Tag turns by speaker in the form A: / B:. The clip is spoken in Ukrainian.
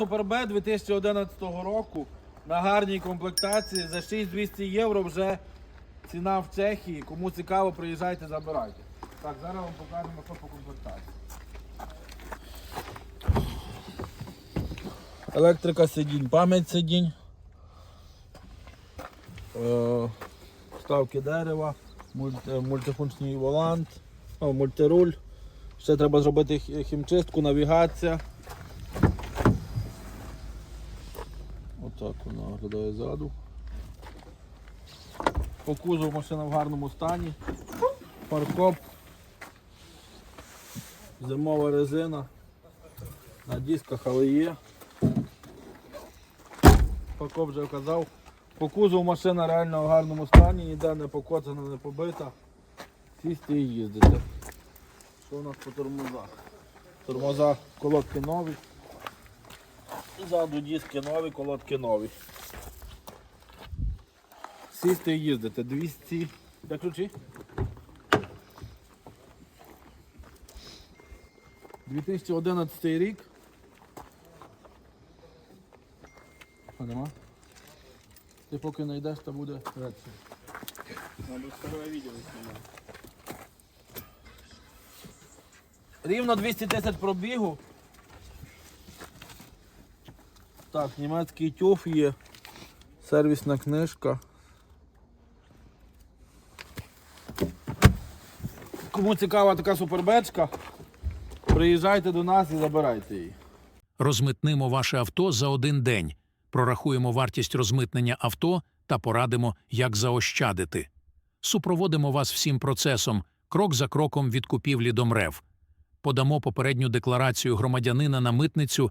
A: Суперб 2011 року на гарній комплектації за 6200 євро вже ціна в Чехії. Кому цікаво, приїжджайте, забирайте. Так, зараз вам покажемо, що по комплектації. Електрика сидінь, пам'ять сидінь. Е, Вставки дерева, мультифункційний волант, мультируль. Ще треба зробити хімчистку, навігація. Отак вона виглядає ззаду. По кузову машина в гарному стані. Паркоп. Зимова резина. На дисках але є. Паркоп вже казав. По кузову машина реально в гарному стані, ніде не покоцана, не побита. Сісти і їздити. Що у нас по тормозах? Тормоза колодки нові. Ззаду диски нові, колодки нові. Сісти і їздити. 200. Де ключі? 2011 рік. А нема? Ти поки знайдеш, то буде легше.
B: Надо второе видео снимать.
A: Рівно 200 тисяч пробігу. Так, німецький тюф є. Сервісна книжка. Кому цікава така супербечка, приїжджайте до нас і забирайте її.
C: Розмитнимо ваше авто за один день, прорахуємо вартість розмитнення авто та порадимо, як заощадити. Супроводимо вас всім процесом, крок за кроком від купівлі до МРЕВ. Подамо попередню декларацію громадянина на митницю